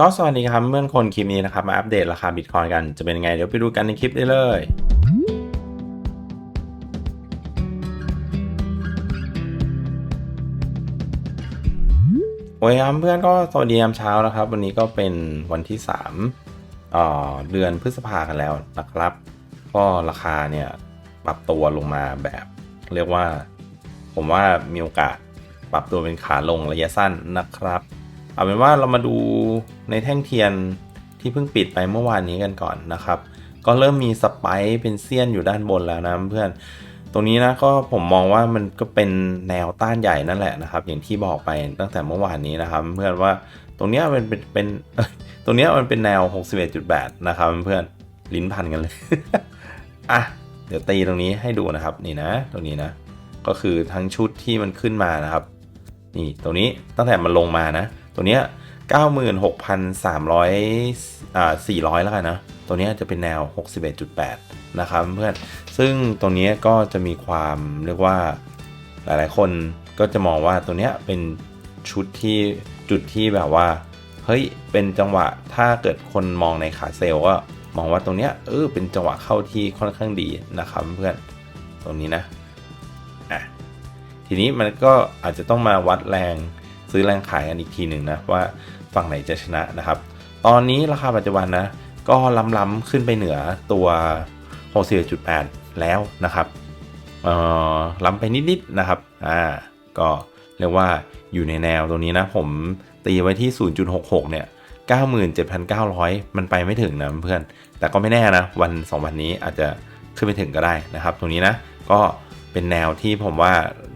ก็สวัสดีครับเพื่อนคนคลิปนี้นะครับมาอัปเดตราคาบิตคอยกันจะเป็นไงเดี๋ยวไปดูกันในคลิปได้เลยโอ้ยครับเพื่อนก็สวัสดียามเช้านะครับ วันนี้ก็เป็นวันที่3เอ่อเดือนพฤษภากันแล้วนะครับ ก็ราคาเนี่ยปรับตัวลงมาแบบเรียกว่า ผมว่ามีโอกาสปรับตัวเป็นขาลงระยะสั้นนะครับ เอาเป็นว่าเรามาดูในแท่งเทียนที่เพิ่งปิดไปเมื่อวานนี้กันก่อนนะครับ ก็เริ่มมีสไปค์เป็นเซียนอยู่ด้านบนแล้วนะเพื่อน ตรงนี้นะก็ผมมองว่ามันก็เป็นแนวต้านใหญ่นั่นแหละนะครับ อย่างที่บอกไปตั้งแต่เมื่อวานนี้นะครับ เพื่อนว่าตรงเนี้ยมันเป็นเป็นตรงเนี้ยมันเป็นแนว 61.8 นะครับเพื่อนลิ้นพันกันเลยอะเดี๋ยวตีตรงนี้ให้ดูนะครับนี่นะ ตรงนี้นะ ก็คือทั้งชุดที่มันขึ้นมานะครับ นี่ตรงนี้ตั้งแต่มันลงมานะ ตัวเนี้ย96,300อ่า400 แล้วกันนะ ตัวเนี้ยจะเป็นแนว 61.8 นะครับเพื่อน ซึ่งตรงนี้ก็จะมีความเรียกว่าหลายๆ คนก็จะมองว่าตัวเนี้ยเป็นชุดที่จุดที่แบบว่า เฮ้ย เป็นจังหวะถ้าเกิดคนมองในขาเซลก็มองว่าตรงเนี้ยเออเป็นจังหวะเข้าที่ค่อนข้างดีนะครับเพื่อน ตรงนี้นะ อะ ทีนี้มันก็อาจจะต้องมาวัดแรง ซื้อแรงขายกันอีกทีหนึ่งนะว่าฝั่งไหนจะชนะนะครับ ตอนนี้ราคาปัจจุบันนะก็ล้ำๆขึ้นไปเหนือตัว61.8แล้วนะครับเออล้ำไปนิดๆนะครับอ่าก็เรียกว่าอยู่ในแนวตรงนี้นะ ผมตีไว้ที่ 0.66 เนี่ย 97,900 มันไปไม่ถึงนะเพื่อน แต่ก็ไม่แน่นะ วัน 2 วันนี้อาจจะขึ้นไปถึงก็ได้นะครับ ตรงนี้นะ ก็เป็นแนวที่ผมว่า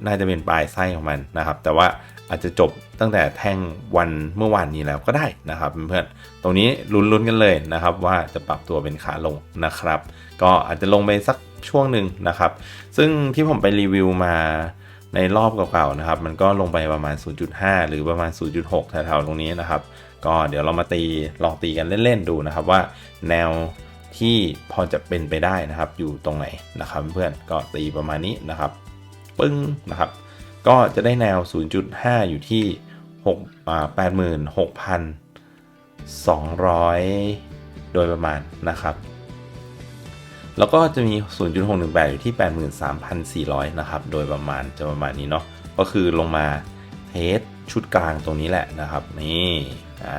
น่าจะเป็นปลายไส้ของมันนะครับ แต่ว่า อาจจะจบตั้งแต่แท่งวันเมื่อวานนี้แล้วก็ได้นะครับเพื่อนๆตรงนี้ลุ้นๆกันเลยนะครับ ว่าจะปรับตัวเป็นขาลงนะครับ ก็อาจจะลงไปสักช่วงหนึ่งนะครับ ซึ่งที่ผมไปรีวิวมาในรอบเก่าๆนะครับ มันก็ลงไปประมาณ 0.5 หรือประมาณ 0.6แถวๆตรงนี้นะครับ ก็เดี๋ยวเรามาตีลองตีกันเล่นๆดูนะครับว่าแนวที่พอจะเป็นไปได้นะครับ อยู่ตรงไหนนะครับ เพื่อนก็ตีประมาณนี้นะครับ ปึ้งนะครับ ก็จะได้แนว 0.5 อยู่ที่6อ่า86,200 โดยประมาณนะครับ แล้วก็จะมี 0.618 อยู่ที่ 83,400 นะครับ โดยประมาณจะประมาณนี้เนาะ ก็คือลงมาเทสชุดกลางตรงนี้แหละนะครับ นี่อ่า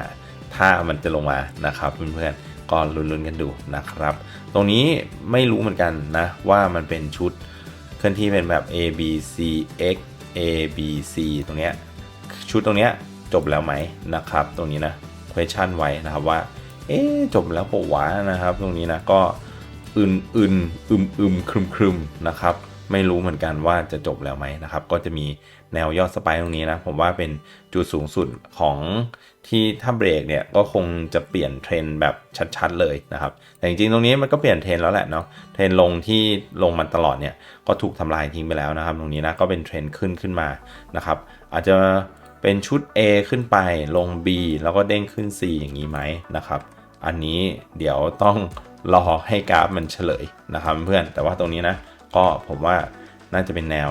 ถ้ามันจะลงมานะครับเพื่อนๆก็ลุ้นๆกันดูนะครับ ตรงนี้ไม่รู้เหมือนกันนะว่ามันเป็นชุดเคลื่อนที่เป็นแบบ A B C X A B C ตรงเนี้ยชุดตรงเนี้ยจบแล้วไหมนะครับ ตรงนี้นะ question ไว้นะครับว่า เอ๊จบแล้วปะวะนะครับ ตรงนี้นะก็อึนอึนอึมอึมครึมครึมนะครับ ไม่รู้เหมือนกันว่าจะจบแล้วไหมนะครับ ก็จะมี แนวยอดสไปร์ตรงนี้นะ ผมว่าเป็นจุดสูงสุดของที่ถ้าเบรกเนี่ยก็คงจะเปลี่ยนเทรนแบบชัดๆเลยนะครับ แต่จริงๆตรงนี้มันก็เปลี่ยนเทรนแล้วแหละเนาะเทรนลงที่ลงมาตลอดเนี่ยก็ถูกทำลายทิ้งไปแล้วนะครับ ตรงนี้นะก็เป็นเทรนขึ้นขึ้นมานะครับ อาจจะเป็นชุด A ขึ้นไปลง B แล้วก็เด้งขึ้น C อย่างนี้ไหมนะครับ อันนี้เดี๋ยวต้องรอให้กราฟมันเฉลยนะครับเพื่อนแต่ว่าตรงนี้นะก็ผมว่าน่าจะเป็นแนว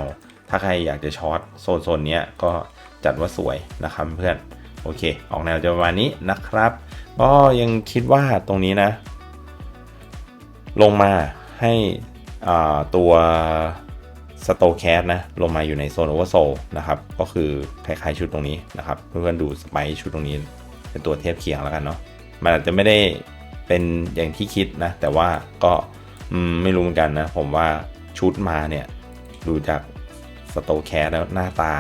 ถ้าใครอยากจะช็อตโซนโซนนี้ก็จัดว่าสวยนะครับเพื่อนโอเค ออกแนวจะประมาณนี้นะครับ ก็ยังคิดว่าตรงนี้นะ ลงมาให้อ่าตัวสโตแคสนะลงมาอยู่ในโซนโอเวอร์โซนะครับ ก็คือคล้ายๆชุดตรงนี้นะครับ เพื่อนๆดูสไปชุดตรงนี้เป็นตัวเทียบเคียงแล้วกันเนาะมันอาจจะไม่ได้เป็นอย่างที่คิดนะ แต่ว่าก็ไม่รู้เหมือนกันนะ ผมว่าชุดมาเนี่ย ดูจาก สโตแคสแล้วหน้าตา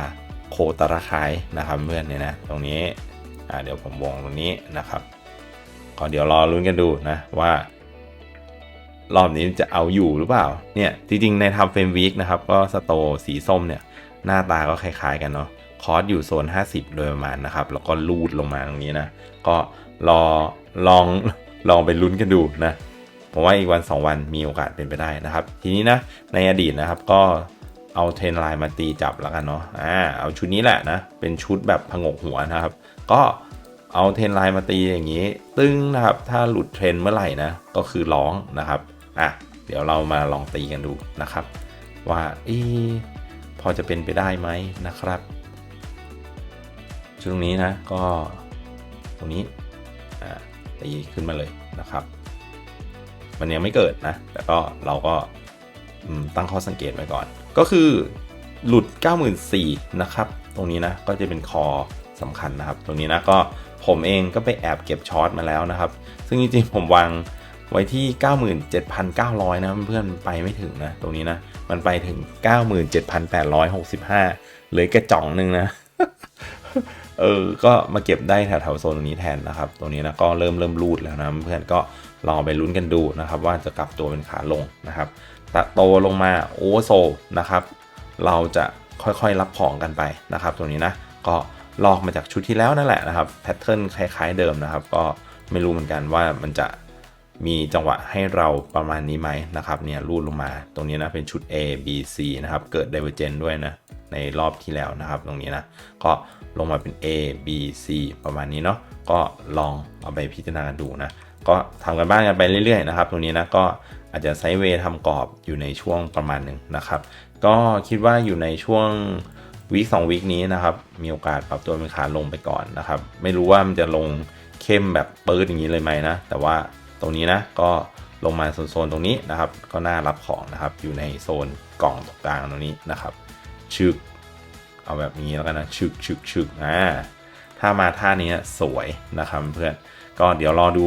โคตรคล้ายนะครับเพื่อนเนี่ยนะตรงนี้อ่าเดี๋ยวผมวงตรงนี้นะครับก็เดี๋ยวรอลุ้นกันดูนะว่า รอบนี้จะเอาอยู่หรือเปล่าเนี่ยจริงๆในทำเฟรมวีคนะครับก็สโตสีส้มเนี่ยหน้าตาก็คล้ายๆกันเนาะคอร์สอยู่โซน 50 โดยประมาณนะครับ แล้วก็ลูดลงมาตรงนี้นะ ก็รอลองลองไปลุ้นกันดูนะผมว่าอีกวัน 2 วันมีโอกาสเป็นไปได้นะครับ ทีนี้นะในอดีตนะครับก็ เอาเทรนไลน์มาตีจับแล้วกันเนาะอ่าเอาชุดนี้แหละนะ เป็นชุดแบบผงกหัวนะครับ ก็เอาเทรนไลน์มาตีอย่างนี้ ตึ้งนะครับ ถ้าหลุดเทรนเมื่อไหร่นะ ก็คือร้องนะครับ อะ เดี๋ยวเรามาลองตีกันดูนะครับ ว่าอ๊ะพอจะเป็นไปได้ไหมนะครับชุดตรงนี้นะ ก็ตรงนี้ อ่า ตีขึ้นมาเลยนะครับ มันยังไม่เกิดนะ แต่ก็เราก็ตั้งข้อสังเกตไว้ก่อน ก็คือหลุด 94,000นะครับตรงนี้นะก็จะเป็นคอสำคัญนะครับ ตรงนี้นะก็ผมเองก็ไปแอบเก็บช็อตมาแล้วนะครับ ซึ่งจริงๆผมวางไว้ที่ 97,900 นะเพื่อนๆไปไม่ถึงนะ ตรงนี้นะ มันไปถึง 97,865เหลยกระจ่องหนึ่งนะ เออ ก็มาเก็บได้แถวๆโซนตรงนี้แทนนะครับ ตรงนี้นะก็เริ่มเริ่มรูดแล้วนะเพื่อนก็ลองไปลุ้นกันดูนะครับ ว่าจะกลับตัวเป็นขาลงนะครับ โตลงมาโอเวอร์โซนะครับ เราจะค่อยๆรับของกันไปนะครับ ตรงนี้นะ ก็ลอกมาจากชุดที่แล้วนั่นแหละนะครับ แพทเทิร์นคล้ายๆเดิมนะครับ ก็ไม่รู้เหมือนกันว่ามันจะมีจังหวะให้เราประมาณนี้ไหมนะครับเนี่ยรูดลงมาตรงนี้นะเป็นชุด A B C นะครับ เกิด Divergent ด้วยนะ ในรอบที่แล้วนะครับ ตรงนี้นะ ก็ลงมาเป็น A B C ประมาณนี้เนาะก็ลองเอาไปพิจารณาดูนะ ก็ทำกันบ้านกันไปเรื่อยๆนะครับ ตรงนี้นะก็ อาจจะไซด์เวย์ทำกรอบอยู่ในช่วงประมาณหนึ่งนะครับ ก็คิดว่าอยู่ในช่วงวีคสองวีคนี้นะครับ มีโอกาสปรับตัวเป็นขาลงไปก่อนนะครับ ไม่รู้ว่ามันจะลงเข้มแบบปื๊ดอย่างนี้เลยไหมนะ แต่ว่าตรงนี้นะก็ลงมาโซนๆตรงนี้นะครับ ก็น่ารับของนะครับ อยู่ในโซนกล่องตรงกลางตรงนี้นะครับ ชึก เอาแบบนี้แล้วกันนะ ชึกชึกชึกอ่าถ้ามาท่านี้สวยนะครับเพื่อน ก็เดี๋ยวรอดู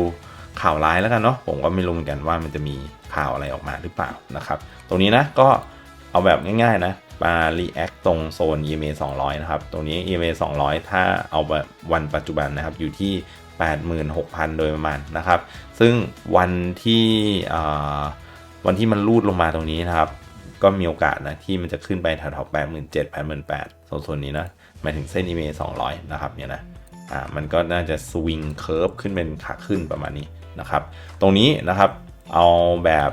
ข่าวร้ายแล้วกันเนาะ ผมก็ไม่รู้เหมือนกันว่ามันจะมี ข่าวอะไรออกมาหรือเปล่านะครับ ตรงนี้นะก็เอาแบบง่ายๆนะมา react ตรงโซน EMA 200 นะครับ ตรงนี้ EMA 200 ถ้าเอาแบบวันปัจจุบันนะครับอยู่ที่ 86,000 โดยประมาณนะครับ ซึ่งวันที่วันที่มันรูดลงมาตรงนี้นะครับ ก็มีโอกาสนะที่มันจะขึ้นไปแถวๆ87,000 88,000โซนนี้นะหมายถึงเส้น EMA 200 นะครับเนี่ยนะอ่ามันก็น่าจะสวิงเคิร์ฟขึ้นเป็นขาขึ้นประมาณนี้นะครับ ตรงนี้นะครับ เอาแบบ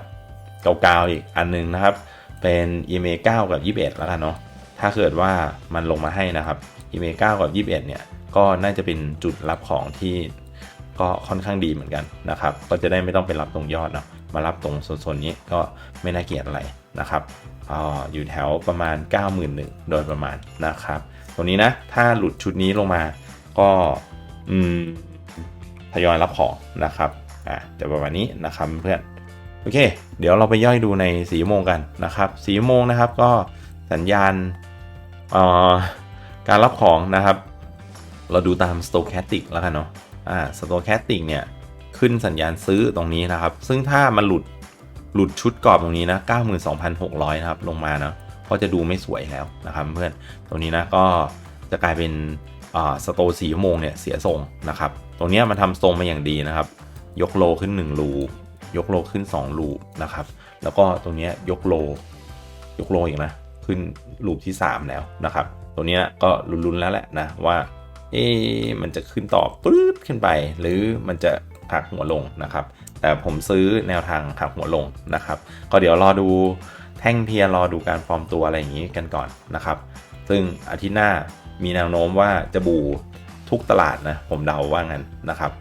เก่าๆอีกอันนึงนะครับ เป็น EMA 9 กับ 21 แล้วกันเนาะถ้าเกิดว่ามันลงมาให้นะครับ EMA 9 กับ 21 เนี่ย ก็น่าจะเป็นจุดรับของที่ก็ค่อนข้างดีเหมือนกันนะครับ ก็จะได้ไม่ต้องไปรับตรงยอดเนาะมารับตรงโซนๆนี้ก็ไม่น่าเกลียดอะไรนะครับออยู่แถวประมาณ 91,000โดยประมาณนะครับตรงนี้นะถ้าหลุดชุดนี้ลงมาก็อืมทยอยรับของนะครับ อ่าจะประมาณนี้นะครับเพื่อนโอเค เดี๋ยวเราไปย่อยดูในสีโมงกันนะครับสีโมงนะครับก็สัญญาณการรับของนะครับ เราดูตาม stochastic แล้วกันเนาะอ่า stochastic เนี่ยขึ้นสัญญาณซื้อตรงนี้นะครับ ซึ่งถ้ามันหลุดหลุดชุดกรอบตรงนี้นะ 92,600 นะครับ ลงมานะก็จะดูไม่สวยแล้วนะครับเพื่อนตรงนี้นะก็จะกลายเป็นอ่าสโตสีชั่วโมงเนี่ยเสียทรงนะครับ ตรงนี้มันทำทรงมาอย่างดีนะครับ ยกโลขึ้น 1 รู ยกโลขึ้น2ลูนะครับ แล้วก็ตรงนี้ยกโล ยกโลอีกนะ ขึ้นลูปที่ 3 แล้วนะครับตรงนี้ก็ลุ้นๆแล้วแหละนะว่าเอ๊มันจะขึ้นต่อปื๊ดขึ้นไป หรือมันจะหักหัวลงนะครับ แต่ผมซื้อแนวทางหักหัวลงนะครับ ก็เดี๋ยวรอดูแท่งเทียรอดูการฟอร์มตัวอะไรอย่างนี้กันก่อนนะครับ ซึ่งอาทิตย์หน้ามีแนวโน้มว่าจะบูทุกตลาดนะ ผมเดาว่างั้นนะครับ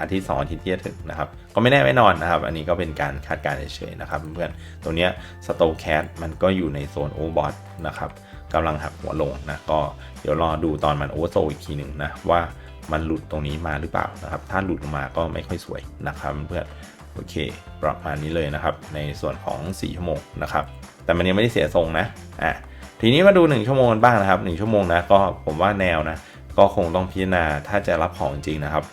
อาทิตย์2อาทิตย์ที่จะถึงนะครับ ก็ไม่แน่ไม่นอนนะครับ อันนี้ก็เป็นการคาดการณ์เฉยๆนะครับเพื่อนๆตัวนี้สโตแคสมันก็อยู่ในโซนโอเวอร์บอทนะครับกำลังหักหัวลงนะก็เดี๋ยวรอดูตอนมันโอเวอร์โซอีกทีหนึ่งนะว่ามันหลุดตรงนี้มาหรือเปล่านะครับ ถ้าหลุดลงมาก็ไม่ค่อยสวยนะครับเพื่อนโอเค ประมาณนี้เลยนะครับ ในส่วนของ 4 ชั่วโมงนะครับ แต่มันยังไม่ได้เสียทรงนะอะทีนี้มาดู 1 ชั่วโมงบ้างนะครับ 1 ชั่วโมงนะก็ผมว่าแนวนะก็คงต้องพิจารณาถ้าจะรับของจริงนะครับ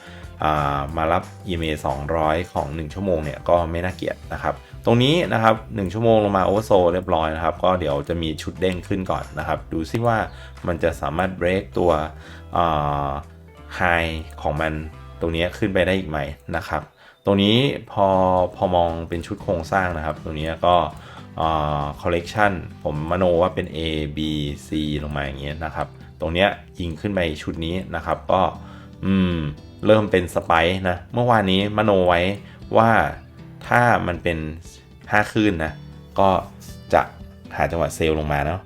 มารับ EMA 200 ของ 1 ชั่วโมงเนี่ยก็ไม่น่าเกลียดนะครับ ตรงนี้นะครับ 1 ชั่วโมงลงมาโอเวอร์โซเรียบร้อยนะครับ ก็เดี๋ยวจะมีชุดเด้งขึ้นก่อนนะครับ ดูซิว่ามันจะสามารถเบรกตัวไฮของมันตรงนี้ขึ้นไปได้อีกไหมนะครับ ตรงนี้พอพอมองเป็นชุดโครงสร้างนะครับ ตรงนี้ก็คอลเลกชันผมมโนว่าเป็น A B C ลงมาอย่างเงี้ยนะครับ ตรงนี้ยิงขึ้นไปชุดนี้นะครับ ก็ อืม เริ่มเป็นสไปนะ เมื่อวานนี้มโนไว้ว่าถ้ามันเป็น 5 คืนนะ ก็จะหาจังหวะเซลลงมาเนาะ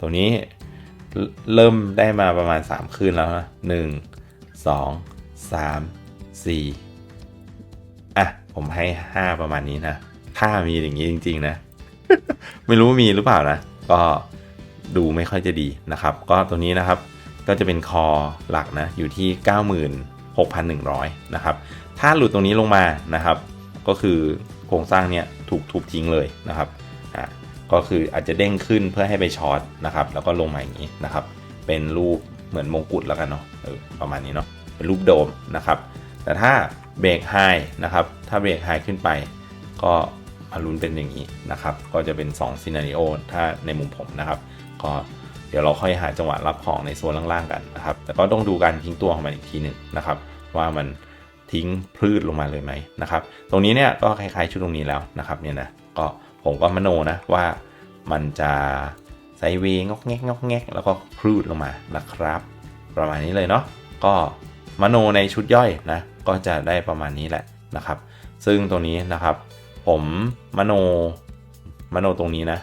ตรงนี้เริ่มได้มาประมาณ 3 คืนแล้วนะหนึ่งสองสามสี่อะ ผมให้ 5 ประมาณนี้นะ ถ้ามีอย่างนี้จริง ๆ นะ ไม่รู้มีหรือเปล่านะ ก็ดูไม่ค่อยจะดีนะครับ ก็ตัวนี้นะครับก็จะเป็นคอหลักนะ อยู่ที่ 90,000 6,100 นะครับ ถ้าหลุดตรงนี้ลงมานะครับ ก็คือโครงสร้างเนี้ยถูกทุบทิ้งเลยนะครับอ่าก็คืออาจจะเด้งขึ้นเพื่อให้ไปช็อตนะครับ แล้วก็ลงมาอย่างนี้นะครับ เป็นรูปเหมือนมงกุฎแล้วกันเนาะเออประมาณนี้เนาะเป็นรูปโดมนะครับ แต่ถ้าเบรกไฮนะครับ ถ้าเบรกไฮขึ้นไป ก็มาลุ้นเป็นอย่างนี้นะครับ ก็จะเป็น2ซีนารีโอถ้าในมุมผมนะครับ ก็ ดี๋ยวเราค่อยหาจังหวะรับของในโซนล่างๆกันนะครับแต่ก็ต้องดูการทิ้งตัวของมันอีกทีหนึ่งนะครับ ว่ามันทิ้งพืชลงมาเลยไหมนะครับ ตรงนี้เนี่ยก็คล้ายๆชุดตรงนี้แล้วนะครับเนี่ยนะก็ผมก็มโนนะว่ามันจะไซเวงอกแงกงอกแงกแล้วก็พืชลงมานะครับ ประมาณนี้เลยเนาะก็มโนในชุดย่อยนะก็จะได้ประมาณนี้แหละนะครับ ซึ่งตรงนี้นะครับ ผมมโนมโนตรงนี้นะ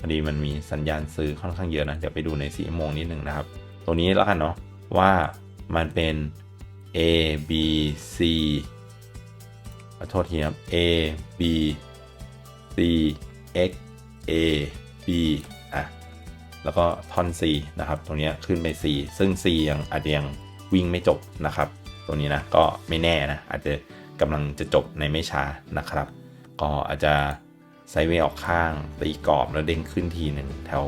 พอดีมันมีสัญญาณซื้อค่อนข้างเยอะนะ เดี๋ยวไปดูในสีโมงนิดหนึ่งนะครับตรงนี้แล้วกันเนาะว่ามันเป็น A B C ขอโทษทีครับ A B C X A B อะแล้วก็ท่อน C นะครับ ตรงนี้ขึ้นไป C ซึ่ง C ยังอาจจะยังวิ่งไม่จบนะครับตรงนี้นะก็ไม่แน่นะ อาจจะกำลังจะจบในไม่ช้านะครับ ก็อาจจะ ไซเวย์ออกข้างตีกรอบแล้วเด้งขึ้นทีหนึ่งแถว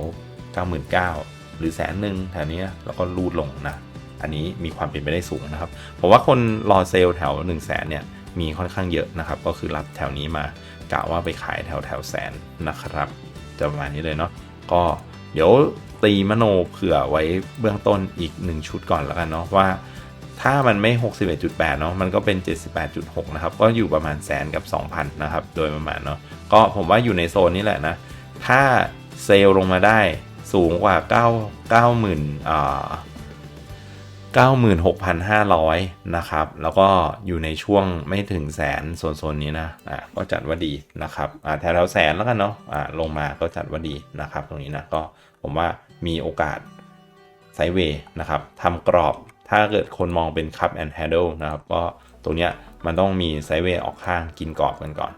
99,000 หรือแสนหนึ่งแถวนี้แล้วก็รูดลงนะ อันนี้มีความเป็นไปได้สูงนะครับผมว่าคนรอเซลล์แถว 1 0 0 0 0แสนเนี่ยมีค่อนข้างเยอะนะครับ ก็คือรับแถวนี้มากะว่าไปขายแถวแถวแสนนะครับจะประมาณนี้เลยเนาะก็เดี๋ยวตีมโนเผื่อไว้เบื้องต้นอีก 1 ชุดก่อนแล้วกันเนาะว่า ถ้ามันไม่ 61.8 เนาะมันก็เป็น 78.6 นะครับ ก็อยู่ประมาณแสนกับ 2,000 นะครับ โดยประมาณเนาะ ก็ผมว่าอยู่ในโซนนี้แหละนะ ถ้าเซลล์ลงมาได้สูงกว่า 9 90,000อ่า96,500 นะครับ แล้วก็อยู่ในช่วงไม่ถึงแสนโซนๆนี้นะ อะก็จัดว่าดีนะครับ อ่าแถวแสนแล้วกันเนาะ อ่าลงมาก็จัดว่าดีนะครับ ตรงนี้นะ ก็ผมว่ามีโอกาสไซเวย์นะครับทำกรอบ ถ้าเกิดคนมองเป็นคัพแอนด์แฮนด์นะครับ ก็ตรงเนี้ยมันต้องมีไซเวย์ออกข้างกินกรอบกันก่อน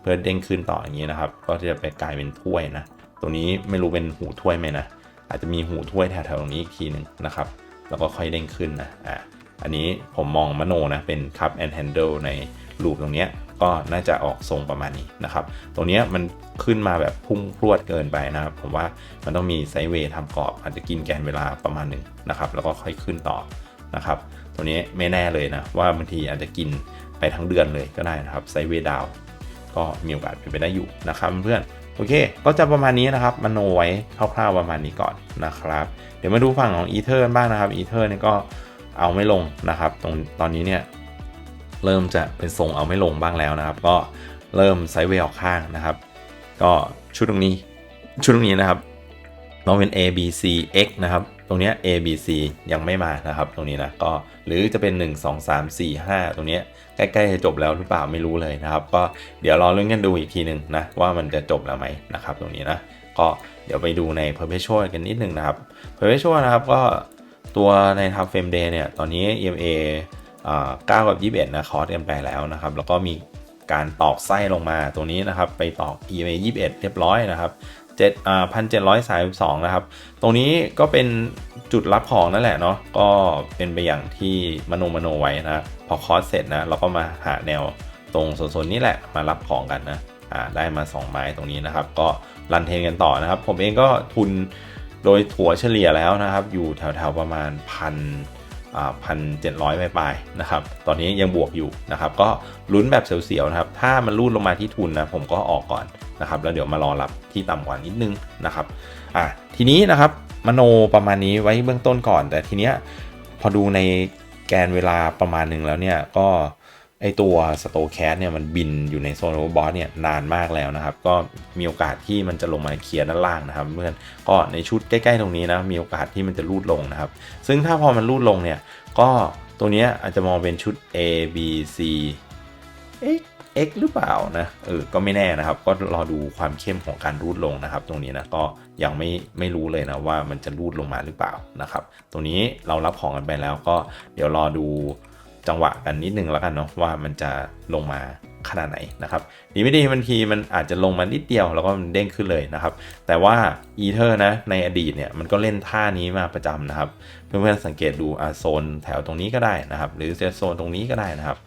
เพื่อเด้งขึ้นต่ออย่างนี้นะครับ ก็จะไปกลายเป็นถ้วยนะ ตรงนี้ไม่รู้เป็นหูถ้วยไหมนะ อาจจะมีหูถ้วยแถวๆตรงนี้อีกทีหนึ่งนะครับ แล้วก็ค่อยเด้งขึ้นนะ อะ อันนี้ผมมองมโนนะ เป็น cup and handle ในรูปตรงเนี้ย ก็น่าจะออกทรงประมาณนี้นะครับตรงนี้มันขึ้นมาแบบพุ่งพรวดเกินไปนะครับผมว่ามันต้องมีไซด์เวย์ทำกรอบ อาจจะกินแกนเวลาประมาณหนึ่งนะครับ แล้วก็ค่อยขึ้นต่อนะครับ ตัวนี้ไม่แน่เลยนะว่าบางทีอาจจะกินไปทั้งเดือนเลยก็ได้นะครับไซด์เวย์ดาวก็มีโอกาสเป็นไปได้อยู่นะครับเพื่อนโอเค ก็จะประมาณนี้นะครับมโนไว้คร่าวๆประมาณนี้ก่อนนะครับ เดี๋ยวมาดูฝั่งของอีเทอร์บ้างนะครับอีเทอร์เนี่ยก็เอาไม่ลงนะครับ ตรงตอนนี้เนี่ย เริ่มจะเป็นทรงเอาไม่ลงบ้างแล้วนะครับ ก็เริ่มไซด์เวย์ออกข้างนะครับ ก็ชุดตรงนี้ชุดตรงนี้นะครับต้องเป็น A B C X นะครับ ตรงเนี้ย A B C ยังไม่มานะครับ ตรงนี้นะก็หรือจะเป็น 1 2 3 4 5 ตรงเนี้ยใกล้ๆจะจบแล้วหรือเปล่าไม่รู้เลยนะครับ ก็เดี๋ยวรอเรื่องกันดูอีกทีหนึ่งนะว่ามันจะจบแล้วไหมนะครับ ตรงนี้นะก็เดี๋ยวไปดูใน perpetual กันนิดนึงนะครับ perpetual นะครับก็ตัวใน time frame day เนี่ย ตอนนี้ EMA 9กับ 21 นะคอร์สกันไปแล้วนะครับ แล้วก็มีการตอกไส้ลงมาตรงนี้นะครับ ไปตอก EMA 21 เรียบร้อยนะครับ7อ่า1,732 นะครับ ตรงนี้ก็เป็นจุดรับของนั่นแหละเนาะ ก็เป็นไปอย่างที่มโนมโนไว้นะ พอคอร์สเสร็จนะเราก็มาหาแนวตรงโซนนี้แหละมารับของกันนะ อ่าได้มา 2 ไม้ตรงนี้นะครับ ก็รันเทนกันต่อนะครับ ผมเองก็ทุนโดยถัวเฉลี่ยแล้วนะครับ อยู่แถวๆประมาณพัน พันเจ็ดร้อยปลายๆนะครับ ตอนนี้ยังบวกอยู่นะครับ ก็ลุ้นแบบเสียวๆนะครับ ถ้ามันรูดลงมาที่ทุนนะผมก็ออกก่อนนะครับ แล้วเดี๋ยวมารอรับที่ต่ำกว่านิดนึงนะครับ อะทีนี้นะครับมโนประมาณนี้ไว้เบื้องต้นก่อน แต่ทีเนี้ยพอดูในแกนเวลาประมาณหนึ่งแล้วเนี่ยก็ ไอตัวสโตแคสเนี่ยมันบินอยู่ในโซนโอเวอร์บอสเนี่ยนานมากแล้วนะครับ ก็มีโอกาสที่มันจะลงมาเคลียร์ด้านล่างนะครับเพื่อนก็ในชุดใกล้ๆตรงนี้นะมีโอกาสที่มันจะรูดลงนะครับ ซึ่งถ้าพอมันรูดลงเนี่ยก็ตัวเนี้ยอาจจะมองเป็นชุด A B C X X หรือเปล่านะเออก็ไม่แน่นะครับ ก็รอดูความเข้มของการรูดลงนะครับ ตรงนี้นะก็ยังไม่ไม่รู้เลยนะว่ามันจะรูดลงมาหรือเปล่านะครับ ตรงนี้เรารับของกันไปแล้วก็เดี๋ยวรอดู จังหวะกันนิดนึงแล้วกันเนาะว่ามันจะลงมาขนาดไหนนะครับดีไม่ดีบางทีมันอาจจะลงมานิดเดียวแล้วก็มันเด้งขึ้นเลยนะครับ แต่ว่าอีเทอร์นะในอดีตเนี่ยมันก็เล่นท่านี้มาประจำนะครับ เพื่อนๆสังเกตดูอาโซนแถวตรงนี้ก็ได้นะครับ หรือโซนตรงนี้ก็ได้นะครับ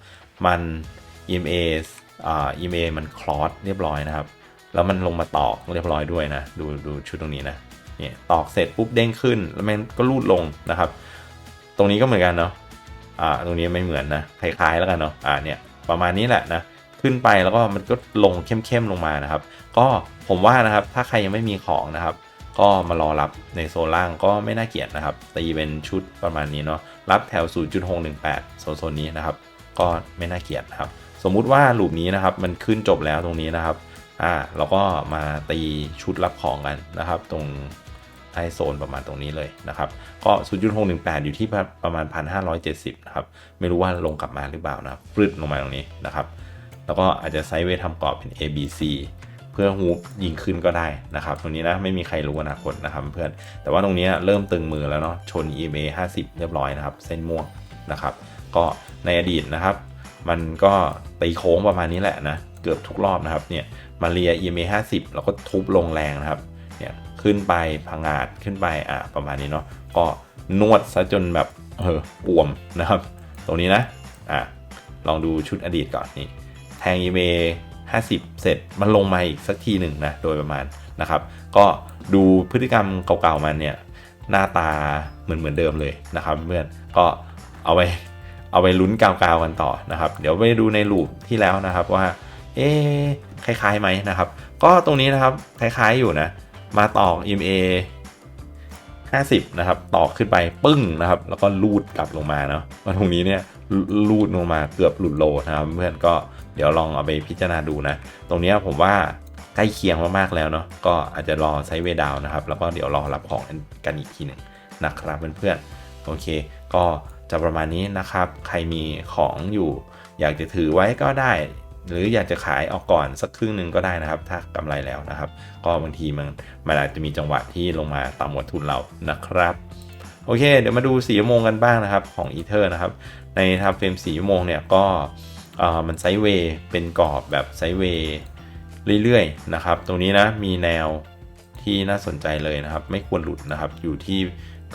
มัน EMA อ่า EMA มันคลอสเรียบร้อยนะครับ แล้วมันลงมาตอกเรียบร้อยด้วยนะ ดูดูชุดตรงนี้นะเนี่ยตอกเสร็จปุ๊บเด้งขึ้นแล้วมันก็ลูดลงนะครับ ตรงนี้ก็เหมือนกันเนาะ อ่าตรงนี้ไม่เหมือนนะคล้ายๆแล้วกันเนาะอ่าเนี่ยประมาณนี้แหละนะขึ้นไปแล้วก็มันก็ลงเข้มๆลงมานะครับ ก็ผมว่านะครับถ้าใครยังไม่มีของนะครับ ก็มารอรับในโซนล่างก็ไม่น่าเกลียดนะครับตีเป็นชุดประมาณนี้เนาะรับแถว 0.618โซนโซนนี้นะครับ ก็ไม่น่าเกลียดนะครับ สมมุติว่าลูปนี้นะครับมันขึ้นจบแล้วตรงนี้นะครับอ่าเราก็มาตีชุดรับของกันนะครับ ตรง ใต้โซนประมาณตรงนี้เลยนะครับ ก็ 0.618 อยู่ที่ประมาณ 1,570 นะครับ ไม่รู้ว่าลงกลับมาหรือเปล่านะครับปลึดลงมาตรงนี้นะครับ แล้วก็อาจจะไซด์เวย์ทำกรอบเป็น A B C เพื่อฮูปยิงขึ้นก็ได้นะครับ ตรงนี้นะไม่มีใครรู้อนาคตนะครับเพื่อน แต่ว่าตรงนี้เริ่มตึงมือแล้วเนาะ ชน EMA 50 เรียบร้อยนะครับ เส้นม่วงนะครับ ก็ในอดีตนะครับ มันก็ตีโค้งประมาณนี้แหละนะ เกือบทุกรอบนะครับ เนี่ย มาเรีย EMA 50 แล้วก็ทุบลงแรงนะครับ เนี่ย ขึ้นไปพังอาดขึ้นไปอะประมาณนี้เนาะก็นวดซะจนแบบเอออ่วมนะครับ ตรงนี้นะอะลองดูชุดอดีตก่อนนี่แทง EMA 50 เสร็จมันลงมาอีกสักทีหนึ่งนะโดยประมาณนะครับ ก็ดูพฤติกรรมเก่าๆมันเนี่ยหน้าตาเหมือนเหมือนเดิมเลยนะครับเพื่อนก็เอาไว้เอาไปลุ้นกาวๆกันต่อนะครับ เดี๋ยวไปดูในลูปที่แล้วนะครับว่า เอ๊คล้ายๆไหมนะครับ ก็ตรงนี้นะครับคล้ายๆอยู่นะ มาตอก EMA 50 นะครับตอกขึ้นไปปึ้งนะครับ แล้วก็ลูดกลับลงมาเนาะมาตรงนี้เนี่ยลูดลงมาเกือบหลุดโลนะครับเพื่อนก็เดี๋ยวลองเอาไปพิจารณาดูนะ ตรงนี้ผมว่าใกล้เคียงมากๆแล้วเนาะก็อาจจะรอไซเวดาวนะครับ แล้วก็เดี๋ยวรอรับของกันอีกทีหนึ่งนะครับเพื่อนๆโอเค ก็จะประมาณนี้นะครับ ใครมีของอยู่ อยากจะถือไว้ก็ได้ หรืออยากจะขายออกก่อนสักครึ่งหนึ่งก็ได้นะครับ ถ้ากำไรแล้วนะครับ ก็บางทีมันมันอาจจะมีจังหวะที่ลงมาต่ำกว่าทุนเรานะครับโอเค เดี๋ยวมาดูสีชั่วโมงกันบ้างนะครับของอีเทอร์นะครับ ในทำเฟรมสีชั่วโมงเนี่ยก็มันไซด์เวย์เป็นกรอบแบบไซด์เวย์เรื่อยๆนะครับ ตรงนี้นะมีแนวที่น่าสนใจเลยนะครับ ไม่ควรหลุดนะครับอยู่ที่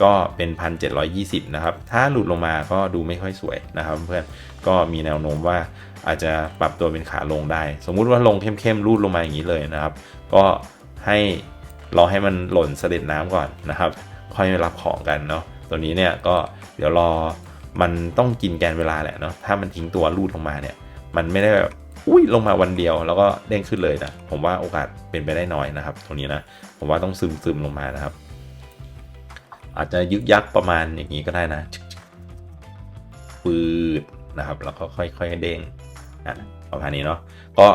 ก็เป็น 1,720 นะครับ ถ้าหลุดลงมาก็ดูไม่ค่อยสวยนะครับเพื่อนก็มีแนวโน้มว่าอาจจะปรับตัวเป็นขาลงได้ สมมุติว่าลงเข้มๆรูดลงมาอย่างนี้เลยนะครับ ก็ให้รอให้มันหล่นเสด็จน้ำก่อนนะครับ ค่อยรับของกันเนาะตัวนี้เนี่ยก็เดี๋ยวรอมันต้องกินแกนเวลาแหละเนาะถ้ามันทิ้งตัวรูดลงมาเนี่ย มันไม่ได้แบบอุ้ยลงมาวันเดียวแล้วก็เด้งขึ้นเลยนะผมว่าโอกาสเป็นไปได้น้อยนะครับ ตรงนี้นะผมว่าต้องซึมซึมลงมานะครับ อาจจะยึกยักประมาณอย่างนี้ก็ได้นะปืดนะครับ แล้วก็ค่อยๆเด้งอะประมาณนี้เนาะก็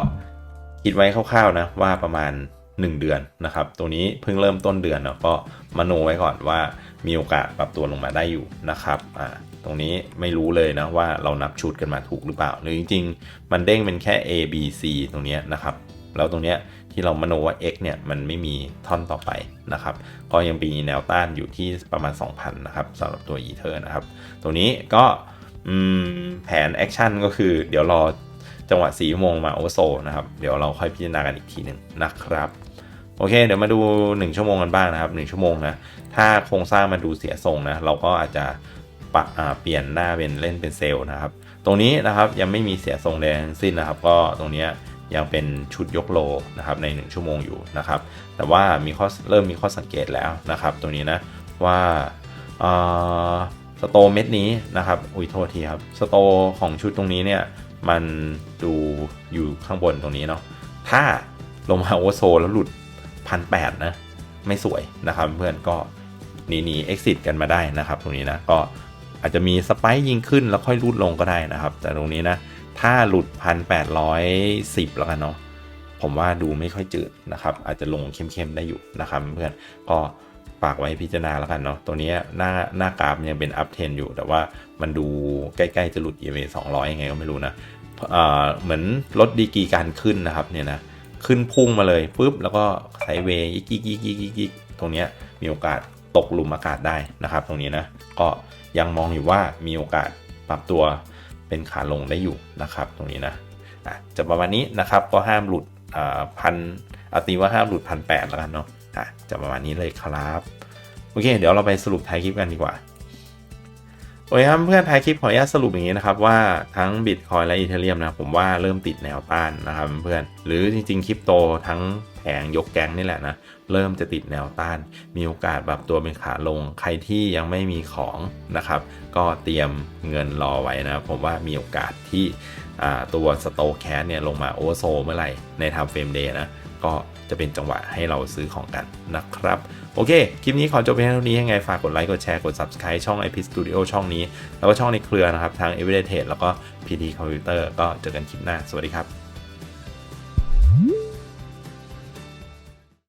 คิดไว้คร่าวๆนะว่าประมาณ 1 เดือนนะครับ ตัวนี้เพิ่งเริ่มต้นเดือนเนาะก็มโนไว้ก่อนว่ามีโอกาสปรับตัวลงมาได้อยู่นะครับอ่าตรงนี้ไม่รู้เลยนะว่าเรานับชุดกันมาถูกหรือเปล่าหรือจริงๆ มันเด้งเป็นแค่ A B C ตรงนี้นะครับ แล้วตรงเนี้ย ที่เรามโนว่า X เนี่ยมันไม่มีท่อนต่อไปนะครับ ก็ยังมีแนวต้านอยู่ที่ประมาณ 2,000 นะครับสำหรับตัวอีเทอร์นะครับ ตรงนี้ก็แผนแอคชั่นก็คือเดี๋ยวรอจังหวะ4ชั่โมงมาโอโซนะครับ เดี๋ยวเราค่อยพิจารณากันอีกทีหนึ่งนะครับโอเค เดี๋ยวมาดู 1 ชั่วโมงกันบ้างนะครับ 1 ชั่วโมงนะ ถ้าโครงสร้างมาดูเสียทรงนะ เราก็อาจจะปะเปลี่ยนหน้าเป็นเล่นเป็นเซลล์นะครับ ตรงนี้นะครับยังไม่มีเสียทรงแดงสิ้นนะครับ ก็ตรงนี้ ยังเป็นชุดยกโลนะครับใน 1 ชั่วโมงอยู่นะครับ แต่ว่ามีข้อเริ่มมีข้อสังเกตแล้วนะครับตรงนี้นะว่าสโตเม็ดนี้นะครับ อุ้ยโทษทีครับ สโตของชุดตรงนี้เนี่ยมันดูอยู่ข้างบนตรงนี้เนาะถ้าลงมาโอเวอร์โซแล้วหลุดพันแนะ ไม่สวยนะครับเพื่อนก็หนีหนี exit กันมาได้นะครับ ตรงนี้นะก็อาจจะมีสไปค์ยิงขึ้นแล้วค่อยรูดลงก็ได้นะครับ แต่ตรงนี้นะ ถ้าหลุดพันแปดร้อยสิบแล้วกันเนาะผมว่าดูไม่ค่อยจืดนะครับ อาจจะลงเข้มๆได้อยู่นะครับเพื่อนก็ฝากไว้พิจารณาแล้วกันเนาะตัวนี้หน้าหน้ากราฟยังเป็นอัพเทนอยู่ แต่ว่ามันดูใกล้ๆจะหลุด EMA 200 ยังไงก็ไม่รู้นะเหมือนลดดีกีการขึ้นนะครับเนี่ยนะขึ้นพุ่งมาเลยปุ๊บแล้วก็ไซเวย์ยิกยิกยิกยิกยิกตรงนี้มีโอกาสตกหลุมอากาศได้นะครับ ตรงนี้นะก็ยังมองอยู่ว่ามีโอกาสปรับตัว เป็นขาลงได้อยู่นะครับตรงนี้นะอะจะประมาณนี้นะครับก็ห้ามหลุดพันเอาตีว่าห้ามหลุดพันแปดแล้วกันเนาะอะจะประมาณนี้เลยครับโอเค เดี๋ยวเราไปสรุปท้ายคลิปกันดีกว่าโอเคครับเพื่อนท้ายคลิปขออนุญาตสรุปอย่างนี้นะครับว่าทั้ง Bitcoin และ Ethereum นะผมว่าเริ่มติดแนวต้านนะครับเพื่อนหรือจริงๆคริปโตทั้ง งยกแกงนี่แหละนะ เริ่มจะติดแนวต้าน มีโอกาสแบบตัวเป็นขาลง ใครที่ยังไม่มีของนะครับ ก็เตรียมเงินรอไว้นะ ผมว่ามีโอกาสที่ตัวสโตแคสเนี่ยลงมาโอเวอร์โซเมื่อไหร่ในทำเฟรมเดย์นะ ก็จะเป็นจังหวะให้เราซื้อของกันนะครับ โอเค คลิปนี้ขอจบเพียงเท่านี้ยังไงฝากกดไลค์ กดแชร์ กด Subscribe ช่อง IP Studio ช่องนี้ แล้วก็ช่องในเครือนะครับทั้ง Everyday Trade แล้วก็ PT Computer ก็เจอกันคลิปหน้า สวัสดีครับ